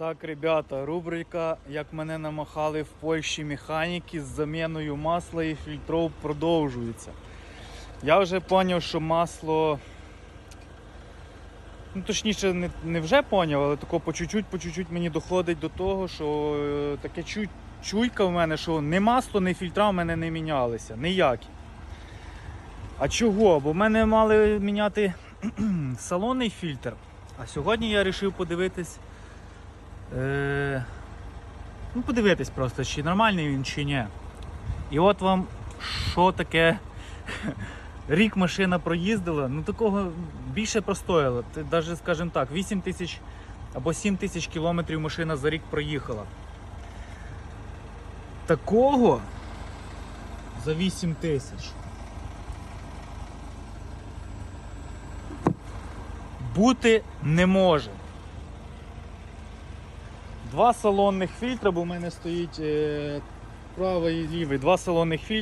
Так, ребята, рубрика Як мене намахали в Польщі механіки з заміною масла і фільтров продовжується. Я вже зрозумів, що масло. Ну, точніше, не, не вже зрозумів, але тако по чуть-чуть, по чуть-чуть мені доходить до того, що е, таке чуй, чуйка в мене, що ні масло, ні фільтра в мене не мінялися. Ніякі. А чого? Бо в мене мали міняти салонний фільтр. А сьогодні я вирішив подивитись. Е, ну, подивитись просто, чи нормальний він, чи ні. І от вам що таке. Рік машина проїздила, ну такого більше простояла. Навіть, скажімо так, 8 тисяч або 7 тисяч кілометрів машина за рік проїхала. Такого за 8 тисяч. Бути не може. Два салонних фільтри, бо в мене стоїть е, правий і лівий. Два салонних фільтра.